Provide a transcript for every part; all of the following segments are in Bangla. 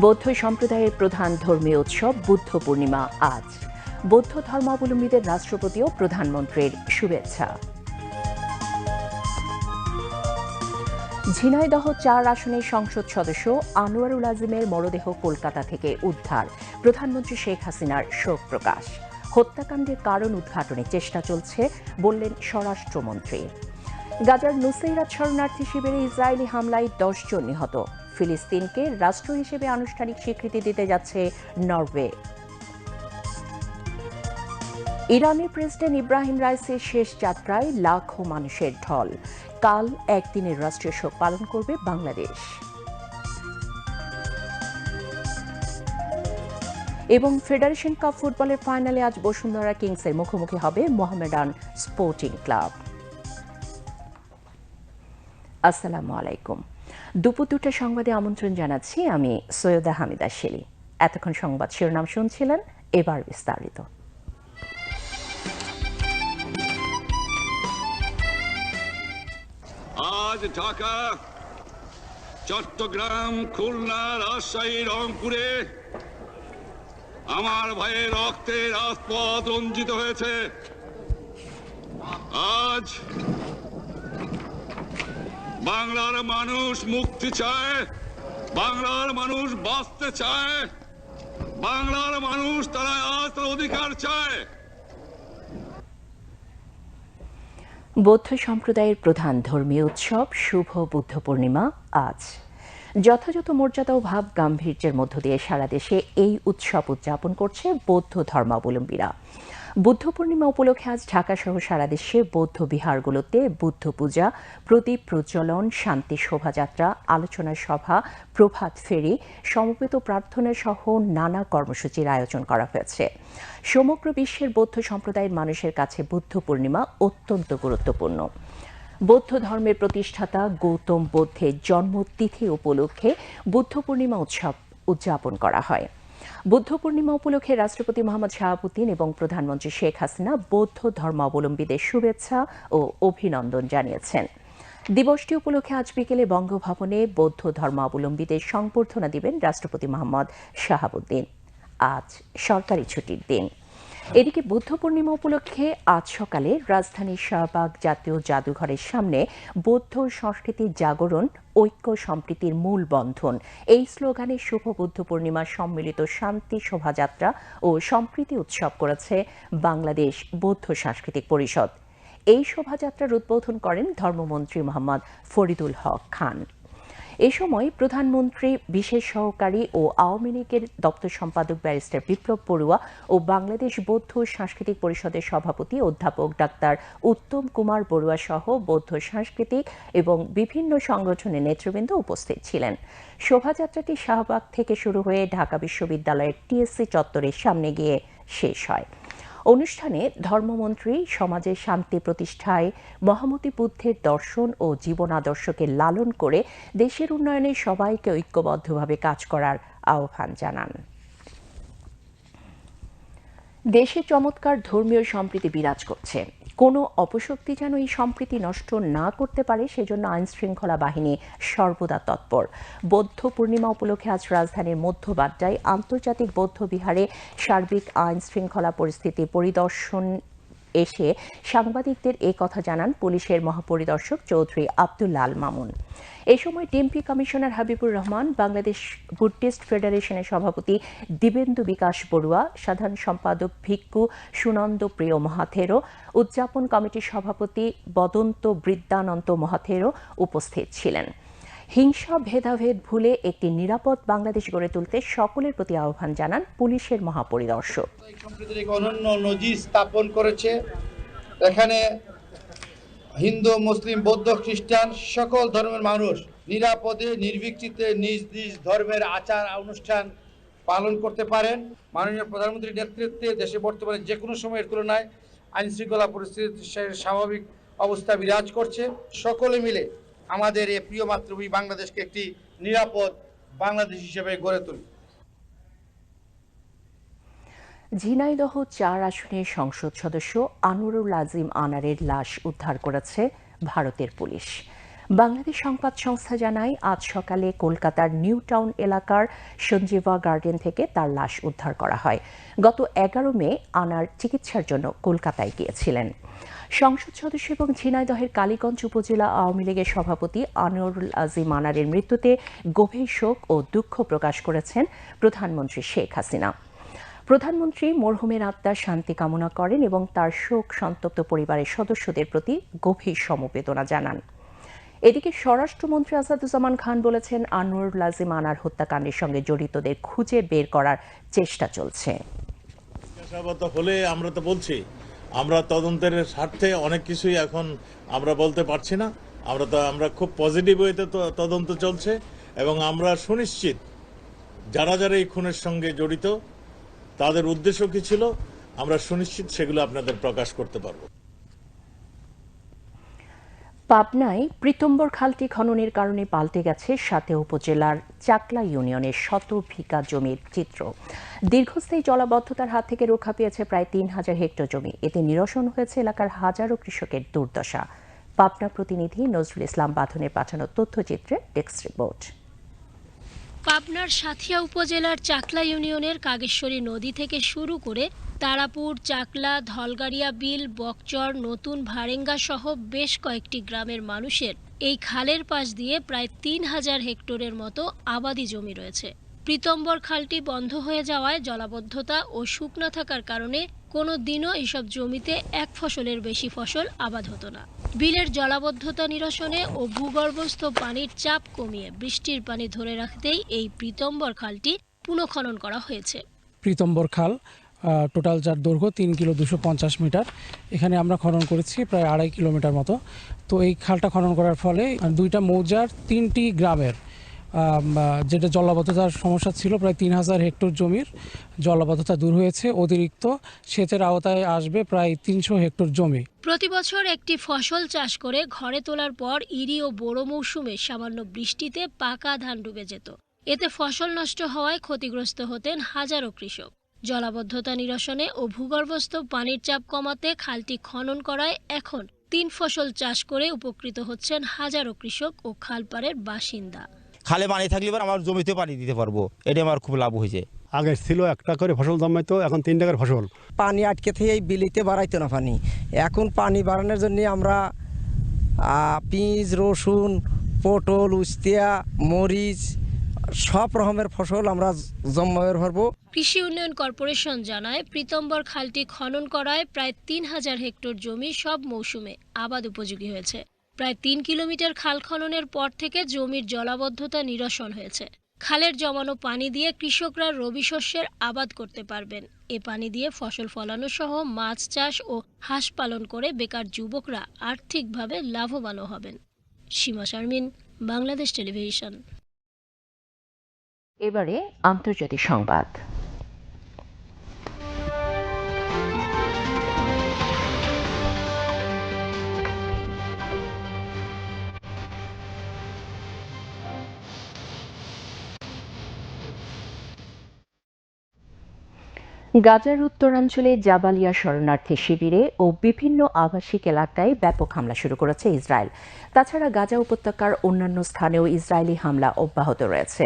বৌদ্ধ সম্প্রদায়ের প্রধান ধর্মীয় উৎসব বুদ্ধ পূর্ণিমা আজ। বৌদ্ধ ধর্মাবলম্বীদের রাষ্ট্রপতি ও প্রধানমন্ত্রীর শুভেচ্ছা। ঝিনাইদহ চার আসনের সংসদ সদস্য আনোয়ারুল আজিমের মরদেহ কলকাতা থেকে উদ্ধার, প্রধানমন্ত্রী শেখ হাসিনার শোক প্রকাশ। হত্যাকাণ্ডের কারণ উদ্ঘাটনের চেষ্টা চলছে, বললেন স্বরাষ্ট্রমন্ত্রী। গাজার নুসৈরাত শরণার্থী শিবিরে ইসরায়েলি হামলায় দশজন নিহত। ফিলিস্তিনকে রাষ্ট্র হিসেবে আনুষ্ঠানিক স্বীকৃতি দিতে যাচ্ছে নরওয়ে। ইরানের প্রেসিডেন্ট ইব্রাহিম রাইসের শেষ যাত্রায় লাখো মানুষের ঢল। কাল একদিনের রাষ্ট্রীয় শোক পালন করবে বাংলাদেশ। এবং ফেডারেশন কাপ ফুটবলের ফাইনালে আজ বসুন্ধরা কিংসের মুখোমুখি হবে মোহামেডান স্পোর্টিং ক্লাব। আসসালামু আলাইকুম। দুপুর দুটা সংবাদে আমন্ত্রণ জানাচ্ছি আমি সৈয়দা হামিদা শেলি। এতক্ষণ সংবাদ শিরোনাম শুনছিলেন এবার বিস্তারিত। আজ ঢাকা, চট্টগ্রাম, খুলনা, রাজশাহী, রংপুরে আমার ভাইয়ের রক্তে রাজপথ রঞ্জিত হয়েছে। আজ বাংলার মানুষ মুক্তি চায়, বাংলার মানুষ বাঁচতে চায়, বাংলার মানুষ তারা আজ অধিকার চায়। বৌদ্ধ সম্প্রদায়ের প্রধান ধর্মীয় উৎসব শুভ বুদ্ধ পূর্ণিমা আজ। যথাযথ মর্যাদা ও ভাব গাম্ভীর্যের মধ্য দিয়ে সারা দেশে এই উৎসব উদযাপন করছে বৌদ্ধ ধর্মাবলম্বীরা। বুদ্ধ পূর্ণিমা উপলক্ষে আজ ঢাকা সহ সারা দেশে বৌদ্ধ বিহারগুলোতে বুদ্ধ পূজা, প্রদীপ প্রজ্বলন, শান্তি শোভাযাত্রা, আলোচনা সভা, প্রভাত ফেরি, সমবেত প্রার্থনা সহ নানা কর্মসূচির আয়োজন করা হয়েছে। সমগ্র বিশ্বের বৌদ্ধ সম্প্রদায়ের মানুষের কাছে বুদ্ধ পূর্ণিমা অত্যন্ত গুরুত্বপূর্ণ। বৌদ্ধ ধর্মের প্রতিষ্ঠাতা গৌতম বুদ্ধের জন্মতিথি উপলক্ষে বুদ্ধ পূর্ণিমা উৎসব উদযাপন করা হয়। বুদ্ধ পূর্ণিমা উপলক্ষে রাষ্ট্রপতি মোহাম্মদ শাহাবুদ্দিন এবং প্রধানমন্ত্রী শেখ হাসিনা বৌদ্ধ ধর্মাবলম্বীদের শুভেচ্ছা ও অভিনন্দন জানিয়েছেন। দিবসটি উপলক্ষে আজ বিকেলে বঙ্গভবনে বৌদ্ধ ধর্মাবলম্বীদের সংবর্ধনা দিবেন রাষ্ট্রপতি মোহাম্মদ শাহাবুদ্দিন। আজ সরকারি ছুটির দিন। এদিকে বুদ্ধ পূর্ণিমা উপলক্ষে আজ সকালে রাজধানীর শাহবাগ জাতীয় জাদুঘরের সামনে বৌদ্ধ সংস্কৃতির জাগরণ ঐক্য সম্প্রীতির মূল বন্ধন। এই স্লোগানে শুভ বুদ্ধ পূর্ণিমার সম্মিলিত শান্তি শোভাযাত্রা ও সম্প্রীতি উৎসব করেছে বাংলাদেশ বৌদ্ধ সাংস্কৃতিক পরিষদ। এই শোভাযাত্রার উদ্বোধন করেন ধর্মমন্ত্রী মোহাম্মদ ফরিদুল হক খান। এ সময় প্রধানমন্ত্রী, বিশেষ সহকারী ও আওয়ামী লীগের দপ্তর সম্পাদক ব্যারিস্টার বিপ্লব বড়ুয়া ও বাংলাদেশ বৌদ্ধ সাংস্কৃতিক পরিষদের সভাপতি অধ্যাপক ডাক্তার উত্তম কুমার বড়ুয়া সহ বৌদ্ধ সাংস্কৃতিক এবং বিভিন্ন সংগঠনের নেতৃবৃন্দ উপস্থিত ছিলেন। শোভাযাত্রাটি শাহবাগ থেকে শুরু হয়ে ঢাকা বিশ্ববিদ্যালয়ের টিএসসি চত্বরের সামনে গিয়ে শেষ হয়। অনুষ্ঠানে ধর্মমন্ত্রী, সমাজের শান্তি প্রতিষ্ঠায়, মহামতি বুদ্ধের দর্শন ও জীবন আদর্শকে লালন করে দেশের উন্নয়নে সবাইকে ঐক্যবদ্ধভাবে কাজ করার আহ্বান জানান। দেশে চমৎকার ধর্মীয় সম্প্রীতি বিরাজ করছে। কোনো অপশক্তি যেন এই সম্প্রীতি নষ্ট না করতে পারে, সেজন্য আইনশৃঙ্খলা বাহিনী সর্বদা তৎপর। বৌদ্ধ পূর্ণিমা উপলক্ষে আজ রাজধানীর মধ্য আন্তর্জাতিক বৌদ্ধ বিহারে সার্বিক আইন শৃঙ্খলা পরিস্থিতি পরিদর্শন এসে সাংবাদিকদের এ কথা জানান পুলিশের মহাপরিদর্শক চৌধুরী আব্দুল আল মামুন। এ সময় DMP commissioner Habibur Rahman, Bangladesh Buddhist ফেডারেশনের সভাপতি দিবেন্দু বিকাশ বড়ুয়া, সাধারণ সম্পাদক ভিক্ষু সুনন্দ প্রিয় মহাথেরো উদযাপন কমিটির সভাপতি বদন্ত বৃদ্ধানন্ত মহাথেরো উপস্থিত ছিলেন। হিংসা, ভেদাভেদ ভুলে একটি নিরাপদ বাংলাদেশ গড়ে তুলতে সকলের প্রতি আহ্বান জানান পুলিশের মহাপরিদর্শক। অনন্য নজির স্থাপন করেছে। এখানে হিন্দু, মুসলিম, বৌদ্ধ, খ্রিস্টান সকল ধর্মের মানুষ নিরাপদে, নির্বিঘ্নিতে নিজ নিজ ধর্মের আচার, অনুষ্ঠান পালন করতে পারেন। মাননীয় প্রধানমন্ত্রীর নেতৃত্বে দেশে বর্তমানে যে কোনো সময়ের তুলনায় আইনশৃঙ্খলা পরিস্থিতি স্বাভাবিক অবস্থা বিরাজ করছে। সকলে মিলে আমাদের এই প্রিয় মাতৃভূমি বাংলাদেশকে একটি নিরাপদ বাংলাদেশ হিসেবে গড়ে তুলি। ঝিনাইদহ চার আসনের সংসদ সদস্য আনোয়ারুল আজিম আনারের লাশ উদ্ধার করেছে ভারতের পুলিশ। বাংলাদেশ সংবাদ সংস্থা জানায়, আজ সকালে কলকাতার নিউ টাউন এলাকার সঞ্জীবা গার্ডেন থেকে তার লাশ উদ্ধার করা হয়। গত এগারো মে আনার চিকিৎসার জন্য কলকাতায় গিয়েছিলেন। সংসদ সদস্য এবং ঝিনাইদহের কালীগঞ্জ উপজেলা আওয়ামী লীগের সভাপতি আনোয়ারুল আজিম আনারের মৃত্যুতে গভীর শোক ও দুঃখ প্রকাশ করেছেন প্রধানমন্ত্রী শেখ হাসিনা। প্রধানমন্ত্রী মরহুমের আত্মার শান্তি কামনা করেন এবং তার শোক সন্তপ্ত পরিবারের সদস্যদের প্রতি গভীর সমবেদনা জানান। এদিকে স্বরাষ্ট্রমন্ত্রী আসাদুজ্জামান খান বলেছেন, আনোয়ারুল আজিম আনার হত্যাকাণ্ডের সঙ্গে জড়িতদের খুঁজে বের করার চেষ্টা চলছে। হলে আমরা তো বলছি আমরা তদন্তের স্বার্থে অনেক কিছুই এখন আমরা বলতে পারছি না। আমরা তো, আমরা খুব পজিটিভ ওয়েতে তদন্ত চলছে এবং আমরা সুনিশ্চিত যারা যারা এই খুনের সঙ্গে জড়িত, তাদের উদ্দেশ্য কি ছিল, আমরা সুনিশ্চিত সেগুলো আপনাদের প্রকাশ করতে পারব। পাবনায় প্রীতম্বর খালটি খননের কারণে পাল্টে গেছে সাথে উপজেলার চাকলা ইউনিয়নের শত ভিকা জমির চিত্র। দীর্ঘস্থায়ী জলাবদ্ধতার হাত থেকে রক্ষা পেয়েছে প্রায় তিন হাজার হেক্টর জমি। এতে নিরসন হয়েছে এলাকার হাজারো কৃষকের দুর্দশা। পাবনা প্রতিনিধি নজরুল ইসলাম বাঁধনের পাঠানো তথ্যচিত্রে ডেস্ক রিপোর্ট। পাবনার সাথিয়া উপজেলার চাকলা ইউনিয়নের কাগেশ্বরী নদী থেকে শুরু করে তারাপুর, চাকলা, ধলগাড়িয়া, বিল, বকচর, নতুন ভারেঙ্গা সহ বেশ কয়েকটি গ্রামের মানুষের এই খালের পাশ দিয়ে প্রায় তিন হাজার হেক্টরের মতো আবাদি জমি রয়েছে। প্রীতম্বর খালটি বন্ধ হয়ে যাওয়ায় জলাবদ্ধতা ও শুকনা থাকার কারণে কোনো দিনও এসব জমিতে এক ফসলের বেশি ফসল আবাদ হতো না। বিলের জলাবদ্ধতা নিরসনে ও ভূগর্ভস্থ পানির চাপ কমিয়ে বৃষ্টির পানি ধরে রাখতেই এই প্রীতম্বর খালটি পুনঃখনন করা হয়েছে। প্রীতম্বর খাল টোটাল যার দৈর্ঘ্য তিন কিলো দুশো পঞ্চাশ মিটার। এখানে আমরা খনন করেছি প্রায় আড়াই কিলোমিটার মতো। তো এই খালটা খনন করার ফলে দুইটা মৌজার তিনটি গ্রামের যেটা জলাবদ্ধতার সমস্যা ছিল, প্রায় তিন হাজার হেক্টর জমির জলাবদ্ধতা দূর হয়েছে। অতিরিক্ত সেচের আওতায় আসবে প্রায় তিনশো হেক্টর জমি। প্রতি বছর একটি ফসল চাষ করে ঘরে তোলার পর ইরি ও বোরো মৌসুমে সামান্য বৃষ্টিতে পাকা ধান ডুবে যেত। এতে ফসল নষ্ট হওয়ায় ক্ষতিগ্রস্ত হতেন হাজারো কৃষক। জলাবদ্ধতা নিরসনে ও ভূগর্ভস্থ পানির চাপ কমাতে খালটি খনন করায় এখন তিন ফসল চাষ করে উপকৃত হচ্ছেন হাজারো কৃষক ও খালপাড়ের বাসিন্দা। খালে পানি থাকলে এবার আমার জমিতে পানি দিতে পারব। এটা আমার খুব লাভ হয়েছে। আগে ছিল একটা করে ফসল জমাইতো এখন তিন টাকার ফসল। পানি আটকে থেকে এই বিলিতে বাড়াইতো না পানি। এখন পানি বাড়ানোর জন্য আমরা পেঁয়াজ রসুন পটল উস্তিয়া মরিচ সব রকমের ফসল আমরা জমাবের পারব কৃষি উন্নয়ন কর্পোরেশন জানায় প্রীতম্বর খালটি খনন করায় প্রায় তিন হাজার হেক্টর জমি সব মৌসুমে আবাদ উপযোগী হয়েছে। প্রায় তিন কিলোমিটার খাল খননের পর থেকে জমির জলাবদ্ধতা নিরসন হয়েছে। খালের জমানো পানি দিয়ে কৃষকরা রবি শস্যের আবাদ করতে পারবেন। এ পানি দিয়ে ফসল ফলানো সহ মাছ চাষ ও হাঁস পালন করে বেকার যুবকরা আর্থিকভাবে লাভবানও হবেন। সীমা শারমিন, বাংলাদেশ টেলিভিশন। এবারে আন্তর্জাতিক সংবাদ। গাজার উত্তরাঞ্চলে জাবালিয়া শরণার্থী শিবিরে ও বিভিন্ন আবাসিক এলাকায় ব্যাপক হামলা শুরু করেছে ইসরায়েল। তাছাড়া গাজা উপত্যকার অন্যান্য স্থানেও ইসরায়েলি হামলা অব্যাহত রয়েছে।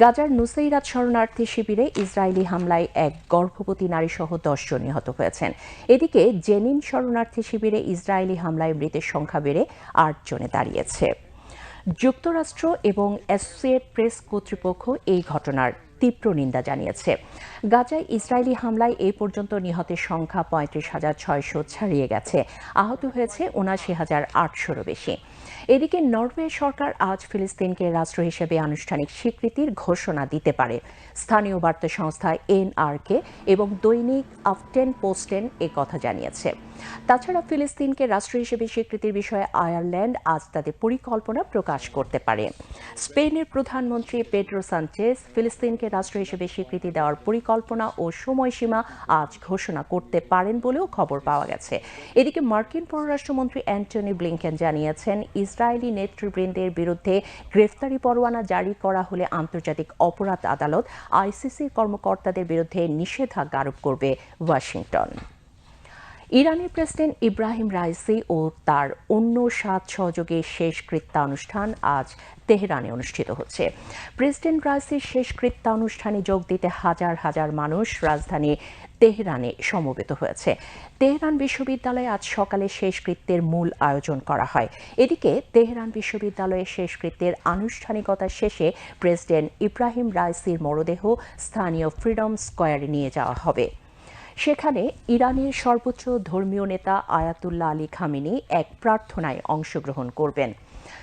গাজার নুসৈরাত শরণার্থী শিবিরে ইসরায়েলি হামলায় এক গর্ভবতী নারীসহ দশজন নিহত হয়েছেন। এদিকে জেনিন শরণার্থী শিবিরে ইসরায়েলি হামলায় মৃতের সংখ্যা বেড়ে আট জনে দাঁড়িয়েছে। যুক্তরাষ্ট্র এবং অ্যাসোসিয়েট প্রেস কর্তৃপক্ষ এই ঘটনার তীব্র নিন্দা জানিয়েছে। গাজায় ইসরায়েলি হামলায় এই পর্যন্ত নিহতের সংখ্যা পঁয়ত্রিশ হাজার ছয়শো ছাড়িয়ে গেছে। আহত হয়েছে উনাশি হাজার আটশোরও বেশি। এদিকে নরওয়ে সরকার আজ ফিলিস্তিনকে রাষ্ট্র হিসেবে আনুষ্ঠানিক স্বীকৃতির ঘোষণা দিতে পারে। স্থানীয় বার্তা সংস্থা এনআরকে এবং দৈনিক আফটেন পোস্টেন এ কথা জানিয়েছে। তাছাড়া ফিলিস্তিনকে রাষ্ট্র হিসেবে স্বীকৃতির বিষয়ে আয়ারল্যান্ড আজ তাদের পরিকল্পনা প্রকাশ করতে পারে। স্পেনের প্রধানমন্ত্রী পেড্রো সানচেজ ফিলিস্তিনকে রাষ্ট্র হিসেবে স্বীকৃতি দেওয়ার পরিকল্পনা ও সময়সীমা আজ ঘোষণা করতে পারেন বলেও খবর পাওয়া গেছে। এদিকে মার্কিন পররাষ্ট্রমন্ত্রী অ্যান্টনি ব্লিংকেন জানিয়েছেন, ইসরায়েলি নেতৃবৃন্দের বিরুদ্ধে গ্রেফতারি পরোয়ানা জারি করা হলে আন্তর্জাতিক অপরাধ আদালত আইসিসির কর্মকর্তাদের বিরুদ্ধে নিষেধাজ্ঞা আরোপ করবে ওয়াশিংটন। ইরানের প্রেসিডেন্ট ইব্রাহিম রাইসি ও তার অন্য সাত সহযোগীর শেষকৃত্যানুষ্ঠান আজ তেহরানে অনুষ্ঠিত হচ্ছে। প্রেসিডেন্ট রাইসির শেষকৃত্যানুষ্ঠানে যোগ দিতে হাজার হাজার মানুষ রাজধানী তেহরানে সমবেত হয়েছে। তেহরান বিশ্ববিদ্যালয়ে আজ সকালে শেষকৃত্যের মূল আয়োজন করা হয়। এদিকে তেহরান বিশ্ববিদ্যালয়ের শেষকৃত্যের আনুষ্ঠানিকতা শেষে প্রেসিডেন্ট ইব্রাহিম রাইসির মরদেহ স্থানীয় ফ্রিডম স্কোয়ারে নিয়ে যাওয়া হবে। সেখানে ইরানের সর্বোচ্চ ধর্মীয় নেতা আয়াতুল্লাহ আলী খামিনি এক প্রার্থনায় অংশগ্রহণ করবেন।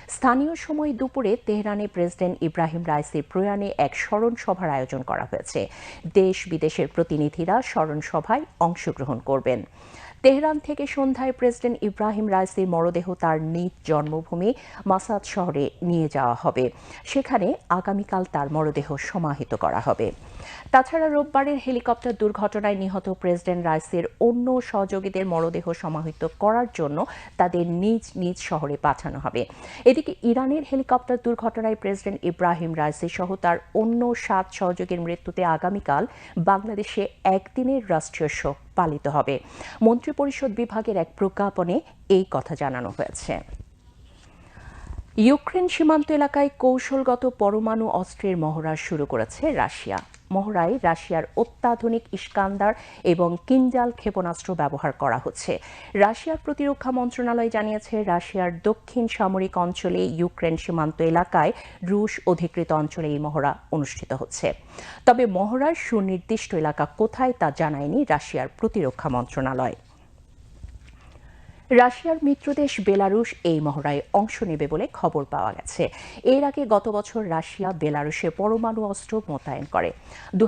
স্থানীয় সময় দুপুরে তেহরানে প্রেসিডেন্ট ইব্রাহিম রাইসির প্রয়াণে এক স্মরণ সভার আয়োজন করা হয়েছে। দেশ বিদেশের প্রতিনিধিরা স্মরণ সভায় অংশগ্রহণ করবেন। তেহরান থেকে সন্ধ্যায় প্রেসিডেন্ট ইব্রাহিম রাইসির মরদেহ তার নিজ জন্মভূমি মাসাদ শহরে নিয়ে যাওয়া হবে। সেখানে আগামীকাল তার মরদেহ সমাহিত করা হবে। তাছাড়া রোববারের হেলিকপ্টার দুর্ঘটনায় নিহত প্রেসিডেন্ট রাইসের অন্য সহযোগীদের মরদেহ সমাহিত করার জন্য তাদের নিজ নিজ শহরে পাঠানো হবে। এদিকে ইরানের হেলিকপ্টার দুর্ঘটনায় প্রেসিডেন্ট ইব্রাহিম রাইসি সহ তার অন্য সাত সহযোগীর মৃত্যুতে আগামীকাল বাংলাদেশে একদিনের রাষ্ট্রীয় শোক পালিত হবে। মন্ত্রিপরিষদ বিভাগের এক প্রজ্ঞাপনে এই কথা জানানো হয়েছে। ইউক্রেন সীমান্ত এলাকায় কৌশলগত পরমাণু অস্ত্রের মহড়া শুরু করেছে রাশিয়া। মহড়ায় রাশিয়ার অত্যাধুনিক ইস্কান্দার এবং কিঞ্জাল ক্ষেপণাস্ত্র ব্যবহার করা হচ্ছে। রাশিয়ার প্রতিরক্ষা মন্ত্রণালয় জানিয়েছে, রাশিয়ার দক্ষিণ সামরিক অঞ্চলে ইউক্রেন সীমান্ত এলাকায় রুশ অধিকৃত অঞ্চলে এই মহড়া অনুষ্ঠিত হচ্ছে। তবে মহড়ার সুনির্দিষ্ট এলাকা কোথায় তা জানায়নি রাশিয়ার প্রতিরক্ষা মন্ত্রণালয়। রাশিয়ার মিত্রদেশ বেলারুশ এই মহড়ায় অংশ নেবে বলে খবর পাওয়া গেছে। এর আগে গত বছর রাশিয়া বেলারুশে পরমাণু অস্ত্র মোতায়েন করে। দু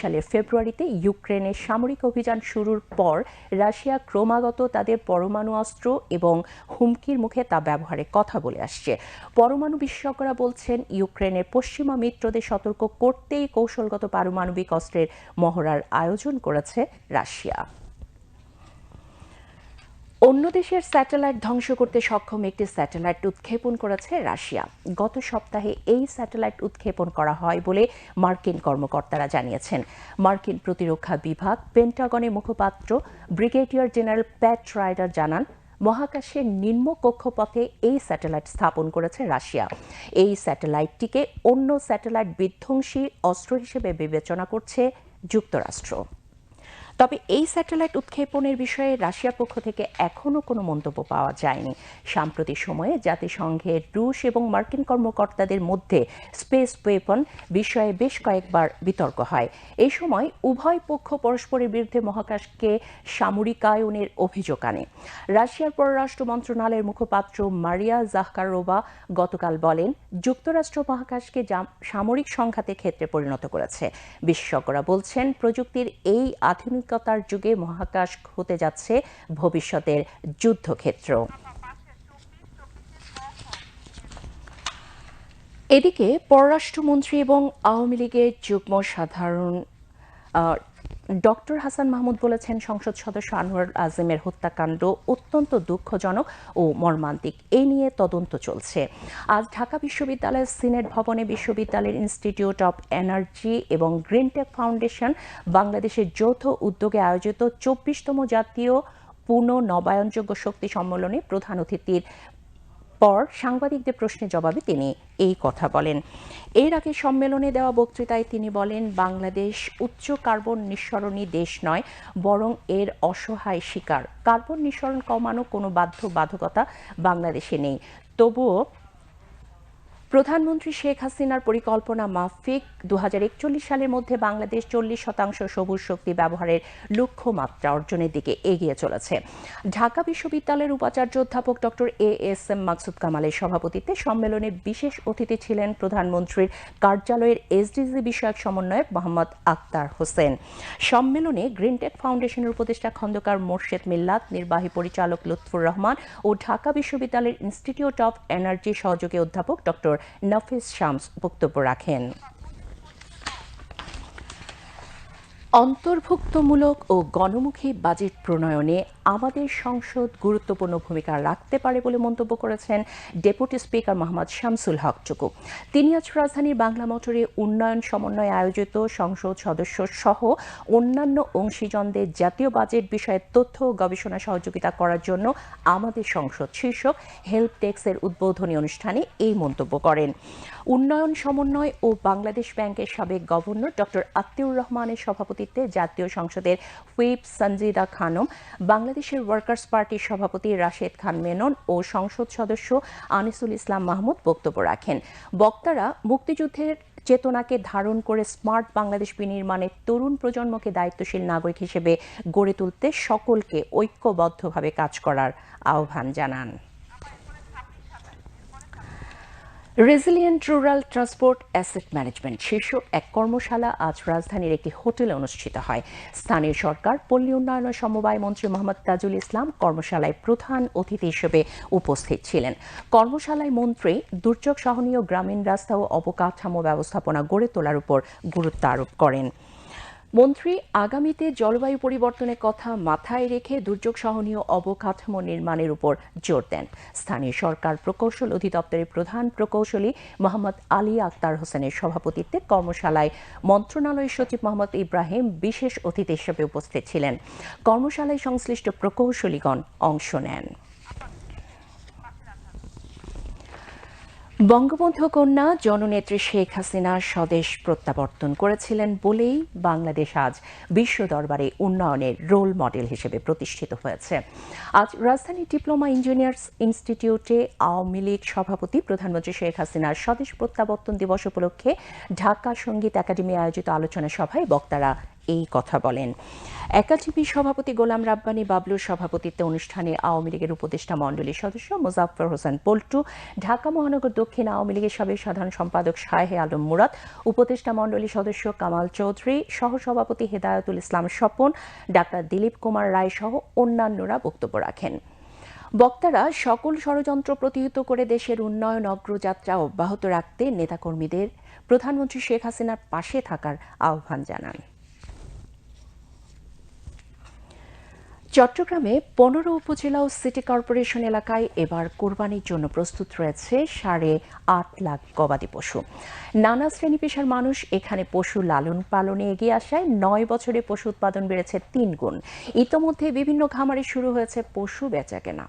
সালের ফেব্রুয়ারিতে ইউক্রেনের সামরিক অভিযান শুরুর পর রাশিয়া ক্রমাগত তাদের পরমাণু অস্ত্র এবং হুমকির মুখে তা ব্যবহারের কথা বলে আসছে। পরমাণু বিশেষজ্ঞরা বলছেন, ইউক্রেনের পশ্চিমা মিত্রদের সতর্ক করতেই কৌশলগত পারমাণবিক অস্ত্রের মহড়ার আয়োজন করেছে রাশিয়া। অন্য দেশের স্যাটেলাইট ধ্বংস করতে সক্ষম একটি স্যাটেলাইট উৎক্ষেপণ করেছে রাশিয়া। গত সপ্তাহে এই স্যাটেলাইট উৎক্ষেপণ করা হয় বলে মার্কিন কর্মকর্তারা জানিয়েছেন। মার্কিন প্রতিরক্ষা বিভাগ, পেন্টাগনের মুখপাত্র, ব্রিগেডিয়ার জেনারেল প্যাট রাইডার জানান মহাকাশের নিম্ন কক্ষপথে এই স্যাটেলাইট স্থাপন করেছে রাশিয়া। এই স্যাটেলাইটটিকে অন্য স্যাটেলাইট বিধ্বংসী অস্ত্র হিসেবে বিবেচনা করছে যুক্তরাষ্ট্র। তবে এই স্যাটেলাইট উৎক্ষেপণের বিষয়ে রাশিয়ার পক্ষ থেকে এখনও কোনো মন্তব্য পাওয়া যায়নি। সাম্প্রতিক সময়ে জাতিসংঘের রুশ এবং মার্কিন কর্মকর্তাদের মধ্যে স্পেস ওয়েপন বিষয়ে বেশ কয়েকবার বিতর্ক হয়। এই সময় উভয় পক্ষ পরস্পরের বিরুদ্ধে মহাকাশকে সামরিকায়নের অভিযোগ আনে। রাশিয়ার পররাষ্ট্র মন্ত্রণালয়ের মুখপাত্র মারিয়া জাহকারোভা গতকাল বলেন, যুক্তরাষ্ট্র মহাকাশকে সামরিক সংঘাতের ক্ষেত্রে পরিণত করেছে। বিশেষজ্ঞরা বলছেন, প্রযুক্তির এই আধুনিকতার যুগে মহাকাশ হতে যাচ্ছে ভবিষ্যতের যুদ্ধক্ষেত্র। এদিকে পররাষ্ট্রমন্ত্রী এবং আওয়ামী লীগের যুগ্ম সাধারণ ডক্টর হাসান মাহমুদ বলেছেন, সংসদ সদস্য আনোয়ার আজমের হত্যাকাণ্ড অত্যন্ত দুঃখজনক ও মর্মান্তিক। এই নিয়ে তদন্ত চলছে। আজ ঢাকা বিশ্ববিদ্যালয়ের সিনেট ভবনে বিশ্ববিদ্যালয়ের ইনস্টিটিউট অব এনার্জি এবং গ্রিন টেক ফাউন্ডেশন বাংলাদেশের যৌথ উদ্যোগে আয়োজিত চব্বিশতম জাতীয় পূর্ণ নবায়নযোগ্য শক্তি সম্মেলনে প্রধান অতিথির পর সাংবাদিকদের প্রশ্নের জবাবে তিনি এই কথা বলেন। এর আগে সম্মেলনে দেওয়া বক্তৃতায় তিনি বলেন, বাংলাদেশ উচ্চ কার্বন নিঃসরণী দেশ নয়, বরং এর অসহায় শিকার। কার্বন নিঃসরণ কমানো কোনো বাধ্য বাধকতা বাংলাদেশে নেই। তবুও প্রধানমন্ত্রী শেখ হাসিনার পরিকল্পনা মাফিক। দু হাজার একচল্লিশ সালের মধ্যে বাংলাদেশ চল্লিশ শতাংশ সবুজ শক্তি ব্যবহারের লক্ষ্যমাত্রা অর্জনের দিকে এগিয়ে চলেছে। ঢাকা বিশ্ববিদ্যালয়ের উপাচার্য অধ্যাপক doctor A S M Maksud কামালের সভাপতিত্বে সম্মেলনে বিশেষ অতিথি ছিলেন প্রধানমন্ত্রীর কার্যালয়ের এসডিজি বিষয়ক সমন্বয়ক মোহাম্মদ আক্তার হোসেন। সম্মেলনে গ্রিনটেক ফাউন্ডেশনের উপদেষ্টা খন্দকার মোর্শেদ মিল্লাত, নির্বাহী পরিচালক লুৎফুর রহমান ও ঢাকা বিশ্ববিদ্যালয়ের ইনস্টিটিউট অব এনার্জি সহযোগী অধ্যাপক ডক্টর নফিস শামস বক্তব্য রাখেন। অন্তর্ভুক্তমূলক ও গণমুখী বাজেট প্রণয়নে আমাদের সংসদ গুরুত্বপূর্ণ ভূমিকা রাখতে পারে বলে মন্তব্য করেছেন ডেপুটি স্পিকার মোহাম্মদ শামসুল হক চুকু। তিনি আজ রাজধানীর বাংলা মোটরে উন্নয়ন সমন্বয়ে আয়োজিত সংসদ সদস্য সহ অন্যান্য অংশীজনদের জাতীয় বাজেট বিষয়ে তথ্য ও গবেষণা সহযোগিতা করার জন্য আমাদের সংসদ শীর্ষক হেল্প ডেস্কের উদ্বোধনী অনুষ্ঠানে এই মন্তব্য করেন। উন্নয়ন সমন্বয় ও বাংলাদেশ ব্যাংকের সাবেক গভর্নর ডক্টর আত্তিউর রহমানের সভাপতিত্বে জাতীয় সংসদের হুইপ সঞ্জিদা খানম, বাংলাদেশের ওয়ার্কার্স পার্টির সভাপতি রাশেদ খান মেনন ও সংসদ সদস্য আনিসুল ইসলাম মাহমুদ বক্তব্য রাখেন। বক্তারা মুক্তিযুদ্ধের চেতনাকে ধারণ করে স্মার্ট বাংলাদেশ বিনির্মাণে তরুণ প্রজন্মকে দায়িত্বশীল নাগরিক হিসেবে গড়ে তুলতে সকলকে ঐক্যবদ্ধভাবে কাজ করার আহ্বান জানান। Resilient rural transport asset management শীর্ষক এক কর্মশালা আজ রাজধানীর একটি হোটেলে অনুষ্ঠিত হয়। স্থানীয় সরকার, পল্লী উন্নয়ন ও সমবায় মন্ত্রী মোহাম্মদ তাজুল ইসলাম কর্মশালায় প্রধান অতিথি হিসেবে উপস্থিত ছিলেন। কর্মশালায় মন্ত্রী, দুর্যোগ সহনীয় গ্রামীণ রাস্তা ও অবকাঠামো ব্যবস্থাপনা গড়ে তোলার উপর গুরুত্ব আরোপ করেন। মন্ত্রী, আগামীতে জলবায়ু পরিবর্তনের কথা মাথায় রেখে দুর্যোগ সহনীয় অবকাঠামো নির্মাণের উপর জোর দেন। স্থানীয় সরকার প্রকৌশল অধিদপ্তরের প্রধান প্রকৌশলী মোহাম্মদ আলী আক্তার হোসেনের সভাপতিত্বে কর্মশালায় মন্ত্রণালয়ের সচিব মোহাম্মদ ইব্রাহিম বিশেষ অতিথি হিসেবে উপস্থিত ছিলেন। কর্মশালায় সংশ্লিষ্ট প্রকৌশলীগণ অংশ নেন। বঙ্গবন্ধু কন্যা জননেত্রী শেখ হাসিনা স্বদেশ প্রত্যাবর্তন করেছিলেন বলেই বাংলাদেশ আজ বিশ্ব দরবারে উন্নয়নের রোল মডেল হিসেবে প্রতিষ্ঠিত হয়েছে। আজ রাজধানী ডিপ্লোমা ইঞ্জিনিয়ার্স ইনস্টিটিউটে আওয়ামী লীগ সভাপতি প্রধানমন্ত্রী শেখ হাসিনার স্বদেশ প্রত্যাবর্তন দিবস উপলক্ষে ঢাকা সংগীত একাডেমি আয়োজিত আলোচনা সভায় বক্তারা এই কথা বলেন। একাডেমি সভাপতি গোলাম রাব্বানী বাবলুর সভাপতিত্বে অনুষ্ঠানে আওয়ামী লীগের উপদেষ্টা মণ্ডলীর সদস্য মোজাফফর হোসেন পল্টু, ঢাকা মহানগর দক্ষিণ আওয়ামী লীগের সাবেক সাধারণ সম্পাদক শাহে আলম মুরাদ, উপদেষ্টা মণ্ডলীর সদস্য কামাল চৌধুরী, সহসভাপতি হেদায়তুল ইসলাম স্বপন, ডাক্তার দিলীপ কুমার রায় সহ অন্যান্যরা বক্তব্য রাখেন। বক্তারা সকল ষড়যন্ত্র প্রতিহত করে দেশের উন্নয়ন, অগ্রযাত্রা অব্যাহত রাখতে নেতাকর্মীদের, প্রধানমন্ত্রী শেখ হাসিনার পাশে থাকার আহ্বান জানান। চট্টগ্রামে পনেরো উপজেলা ও সিটি কর্পোরেশন এলাকায় এবার কোরবানির জন্য প্রস্তুত রয়েছে সাড়ে আট লাখ গবাদি পশু। নানা শ্রেণি পেশার মানুষ এখানে পশু লালন পালনে এগিয়ে আসায় নয় বছরে পশু উৎপাদন বেড়েছে তিন গুণ। ইতোমধ্যে বিভিন্ন খামারে শুরু হয়েছে পশু বেচা কেনা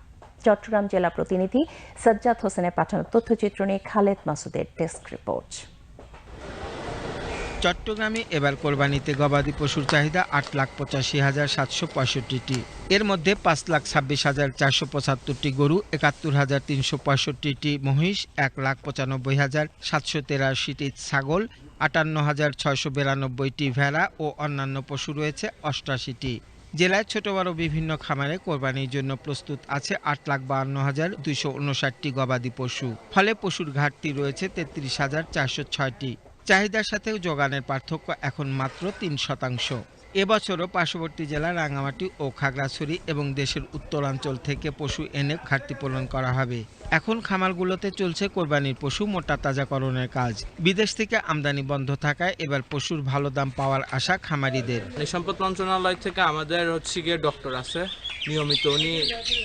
চট্টগ্রাম জেলা প্রতিনিধি সাজ্জাদ হোসেনের পাঠানো তথ্যচিত্র নিয়ে খালেদ মাসুদের ডেস্ক রিপোর্ট। চট্টগ্রামে এবার কোরবানিতে গবাদি পশুর চাহিদা আট লাখ পঁচাশি হাজার সাতশো পঁয়ষট্টিটি। এর মধ্যে পাঁচ লাখ ছাব্বিশ হাজার চারশো পঁচাত্তরটি গরু, একাত্তর হাজার তিনশো পঁয়ষট্টিটি মহিষ, এক লাখ পঁচানব্বই হাজার সাতশো তেরাশিটি ছাগল, আটান্ন হাজার ছয়শো বিরানব্বইটি ভেড়া ও অন্যান্য পশু রয়েছে অষ্টাশিটি। জেলায় ছোট বড় বিভিন্ন খামারে কোরবানির জন্য প্রস্তুত আছে আট লাখ বাহান্ন হাজার দুইশো উনষাটটি গবাদি পশু। ফলে পশুর ঘাটতি রয়েছে তেত্রিশ হাজার চারশো ছয়টি। চাহিদার সাথে যোগানের পার্থক্য এখন মাত্র তিন শতাংশ। এবছরও পার্শ্ববর্তী জেলা রাঙামাটি ও খাগড়াছড়ি এবং দেশের উত্তরাঞ্চল থেকে পশু এনে ঘাটতি পূরণ করা হবে। এখন খামারগুলোতে চলছে কোরবানির পশু মোটা তাজাকরণের কাজ। বিদেশ থেকে আমদানি বন্ধ থাকায় এবার পশুর ভালো দাম পাওয়ার আশা খামারিদের। সম্পদ মন্ত্রণালয় থেকে আমাদের হচ্ছে গিয়ে ডক্টর আছে। নিয়মিত। উনি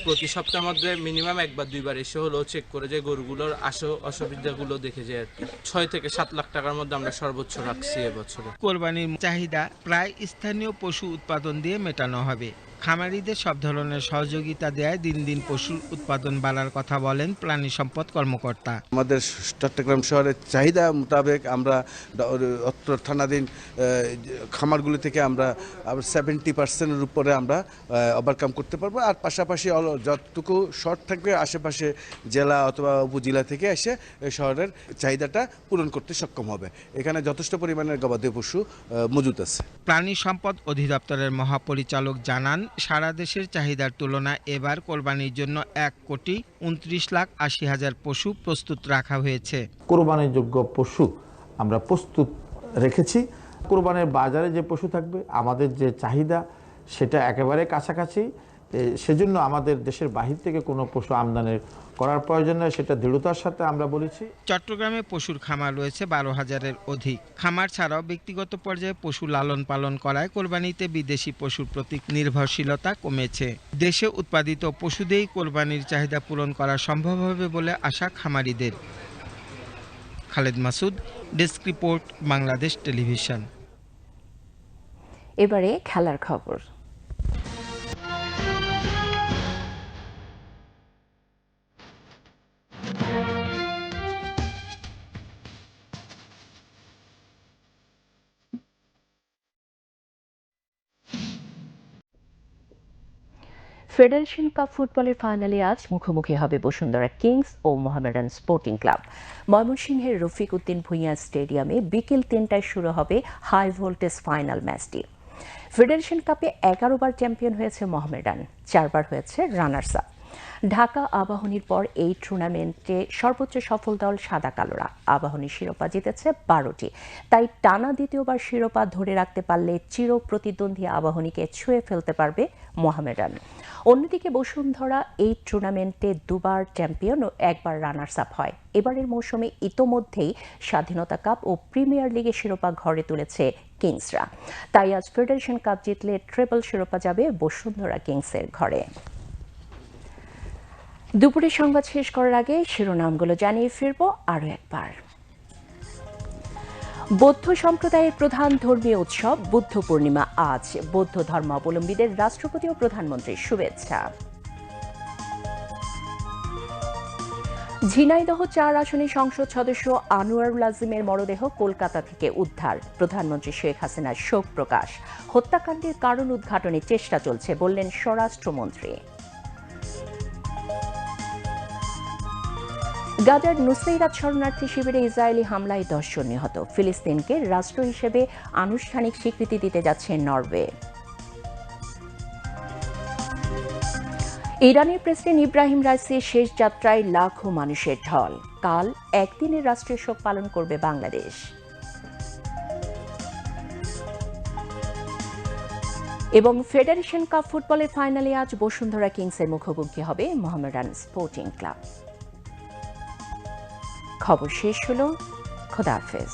প্রতি সপ্তাহের মধ্যে মিনিমাম একবার, দুইবার এসে হলেও চেক করে যে গরুগুলোর আসো, অসুবিধাগুলো দেখে যায় আর কি। ছয় থেকে সাত লাখ টাকার মধ্যে আমরা সর্বোচ্চ রাখছি এবছরে। কোরবানির চাহিদা প্রায় স্থানীয় পশু উৎপাদন দিয়ে মেটানো হবে। খামারিদের সব ধরনের সহযোগিতা দেয় দিন দিন পশুর উৎপাদন বাড়ার কথা বলেন প্রাণী সম্পদ কর্মকর্তা। আমাদের চট্টগ্রাম শহরের চাহিদা মোতাবেক আমরা অত্র থানাধীন খামারগুলি থেকে আমরা সেভেন্টি পার্সেন্টের উপরে আমরা ওভারকাম করতে পারব। আর পাশাপাশি যতটুকু শর্ট থাকবে আশেপাশে জেলা অথবা উপজেলা থেকে এসে শহরের চাহিদাটা পূরণ করতে সক্ষম হবে। এখানে যথেষ্ট পরিমাণের গবাদি পশু মজুত আছে। প্রাণী সম্পদ অধিদপ্তরের মহাপরিচালক জানান সারা দেশের চাহিদার তুলনায় এবার কোরবানির জন্য এক কোটি উনত্রিশ লাখ আশি হাজার পশু প্রস্তুত রাখা হয়েছে। কোরবানির যোগ্য পশু আমরা প্রস্তুত রেখেছি। কোরবানের বাজারে যে পশু থাকবে, আমাদের যে চাহিদা, সেটা একেবারে কাছাকাছি। সেজন্য আমাদের দেশের বাহির থেকে কোনো পশু আমদানি করার প্রয়োজন নেই সেটা দৃঢ়তার সাথে আমরা বলেছি। চট্টগ্রামে পশুর খামার রয়েছে বারো হাজারের অধিক। খামার ছাড়াও ব্যক্তিগত পর্যায়ে পশু লালন পালন করায় কোরবানিতে বিদেশি পশুর প্রতি নির্ভরশীলতা কমেছে। দেশে উৎপাদিত পশুদেই কোরবানির চাহিদা পূরণ করা সম্ভব হবে বলে আশা খামারিদের। Khaled Masud desk report Bangladesh television. এবারে খেলার খবর। ফেডারেশন কাপ ফুটবলের ফাইনালে আজ মুখোমুখি হবে বসুন্ধরা কিংস ও মোহামেডান স্পোর্টিং ক্লাব। ময়মনসিংহের রফিক উদ্দিন ভুঁইয়া স্টেডিয়ামে বিকেল তিনটায় শুরু হবে হাই ভোল্টেজ ফাইনাল ম্যাচটি। ফেডারেশন কাপে এগারো বার চ্যাম্পিয়ন হয়েছে মোহামেডান চারবার হয়েছে রানার্স আপ। ঢাকা আবাহনীর পর এই টুর্নামেন্টে সর্বোচ্চ সফল দল সাদা কালোরা। আবাহনী শিরোপা জিতেছে বারোটি। তাই টানা দ্বিতীয়বার শিরোপা ধরে রাখতে পারলে চির প্রতিদ্বন্দ্বী আবাহনীকে ছুঁয়ে ফেলতে পারবে মোহামেডান। অন্যদিকে বসুন্ধরা এই টুর্নামেন্টে দুবার চ্যাম্পিয়ন ও একবার রানার্স আপ হয়। এবারের মৌসুমে ইতোমধ্যেই স্বাধীনতা কাপ ও প্রিমিয়ার লিগে শিরোপা ঘরে তুলেছে কিংসরা। তাই আজ ফেডারেশন কাপ জিতলে ট্রেবল শিরোপা যাবে বসুন্ধরা কিংসের ঘরে। দুপুরে সংবাদ শেষ করার আগে শিরোনামগুলো জানিয়ে ফিরব আরও একবার। বৌদ্ধ সম্প্রদায়ের প্রধান ধর্মীয় উৎসব বুদ্ধ পূর্ণিমা। আজ বৌদ্ধ ধর্মাবলম্বীদের রাষ্ট্রপতি ও প্রধানমন্ত্রীর শুভেচ্ছা। ঝিনাইদহ চার আসনে সংসদ সদস্য আনোয়ারুল আজিমের মরদেহ কলকাতা থেকে উদ্ধার। প্রধানমন্ত্রী শেখ হাসিনার শোক প্রকাশ। হত্যাকাণ্ডের কারণ উদ্ঘাটনের চেষ্টা চলছে বললেন স্বরাষ্ট্রমন্ত্রী। গাজার নুসৈরাত শরণার্থী শিবিরে ইসরায়েলি হামলায় দশজন নিহত। ফিলিস্তিনকে রাষ্ট্র হিসেবে আনুষ্ঠানিক স্বীকৃতি দিতে যাচ্ছে নরওয়ে। ইরানের প্রেসিডেন্ট ইব্রাহিম রাইসির শেষ যাত্রায় লাখো মানুষের ঢল। কাল একদিনের রাষ্ট্রীয় শোক পালন করবে বাংলাদেশ। এবং ফেডারেশন কাপ ফুটবলের ফাইনালে আজ বসুন্ধরা কিংসের মুখোমুখি হবে মোহামেডান স্পোর্টিং ক্লাব। খবর শেষ হলো খোদাফেজ